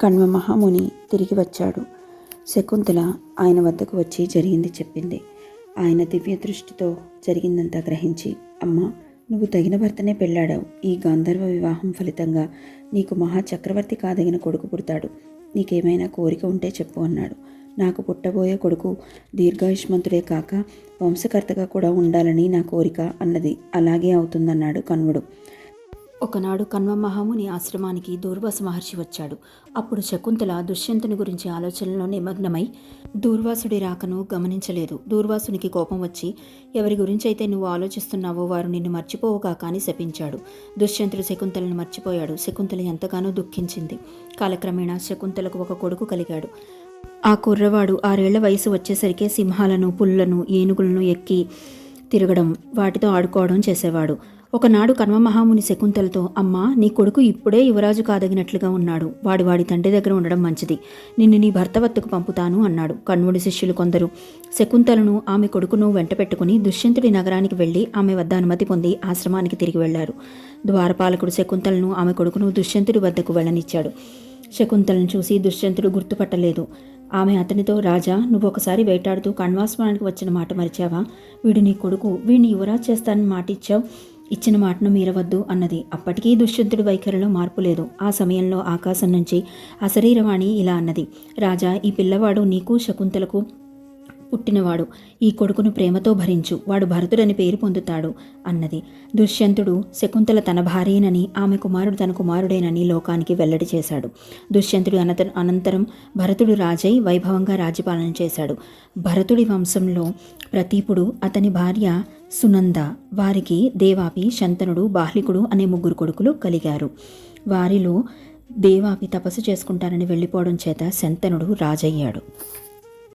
కణ్వ మహాముని తిరిగి వచ్చాడు. శకుంతల ఆయన వద్దకు వచ్చి జరిగింది చెప్పింది. ఆయన దివ్య దృష్టితో జరిగిందంతా గ్రహించి అమ్మ నువ్వు తగిన భర్తనే పెళ్ళాడావు. ఈ గాంధర్వ వివాహం ఫలితంగా నీకు మహా చక్రవర్తి కాదగిన కొడుకు పుడతాడు. నీకేమైనా కోరిక ఉంటే చెప్పు అన్నాడు. నాకు పుట్టబోయే కొడుకు దీర్ఘాయుష్మంతుడే కాక వంశకర్తగా కూడా ఉండాలని నా కోరిక అన్నది అలాగే అవుతుందన్నాడు కన్వుడు ఒకనాడు కన్వ మహాముని ఆశ్రమానికి దూర్వాస మహర్షి వచ్చాడు. అప్పుడు శకుంతల దుష్యంతుని గురించి ఆలోచనలో నిమగ్నమై దూర్వాసుడి రాకను గమనించలేదు. దూర్వాసునికి కోపం వచ్చి ఎవరి గురించి అయితే నువ్వు ఆలోచిస్తున్నావో వారు నిన్ను మర్చిపోవుగా కానీ శపించాడు. దుష్యంతుడు శకుంతలను మర్చిపోయాడు. శకుంతల ఎంతగానో దుఃఖించింది. కాలక్రమేణా శకుంతలకు ఒక కొడుకు కలిగాడు. ఆ కుర్రవాడు ఆరేళ్ళ వయసు వచ్చేసరికి సింహాలను పుల్లను ఏనుగులను ఎక్కి తిరగడం వాటితో ఆడుకోవడం చేసేవాడు. ఒకనాడు కన్వమహాముని శకుంతలతో అమ్మా నీ కొడుకు ఇప్పుడే యువరాజు కాదగినట్లుగా ఉన్నాడు. వాడి వాడి తండ్రి దగ్గర ఉండడం మంచిది. నిన్ను నీ భర్త వద్దకు పంపుతాను అన్నాడు. కన్ముడి శిష్యులు కొందరు. శకుంతలను ఆమె కొడుకును వెంట పెట్టుకుని దుష్యంతుడి నగరానికి వెళ్ళి ఆమె వద్ద అనుమతి పొంది ఆశ్రమానికి తిరిగి వెళ్ళారు. ద్వారపాలకుడు శకుంతలను ఆమె కొడుకును దుష్యంతుడి వద్దకు వెళ్ళనిచ్చాడు. శకుంతలను చూసి దుష్యంతుడు గుర్తుపట్టలేదు. ఆమె అతనితో రాజా నువ్వు ఒకసారి వేటాడుతూ కణ్వాస్వానికి వచ్చిన మాట మరిచావా? వీడు నీ కొడుకు వీడిని యువరాజ్ చేస్తానని మాట ఇచ్చావు? ఇచ్చిన మాటను మీరవద్దు అన్నది. అప్పటికీ దుష్యంతుడి వైఖరిలో మార్పు లేదు. ఆ సమయంలో ఆకాశం నుంచి అశరీరవాణి ఇలా అన్నది. రాజా ఈ పిల్లవాడు నీకు శకుంతలకు పుట్టినవాడు. ఈ కొడుకును ప్రేమతో భరించు. వాడు భరతుడని పేరు పొందుతాడు అన్నది. దుష్యంతుడు శకుంతల తన భార్యనని ఆమె కుమారుడు తన కుమారుడేనని లోకానికి వెల్లడి చేశాడు. దుష్యంతుడు అనంత అనంతరం భరతుడు రాజై వైభవంగా రాజ్యపాలన చేశాడు. భరతుడి వంశంలో ప్రతీపుడు అతని భార్య సునంద వారికి దేవాపి శంతనుడు బాహ్లికుడు అనే ముగ్గురు కొడుకులు కలిగారు. వారిలో దేవాపి తపస్సు చేసుకుంటానని వెళ్ళిపోవడం చేత శంతనుడు రాజయ్యాడు.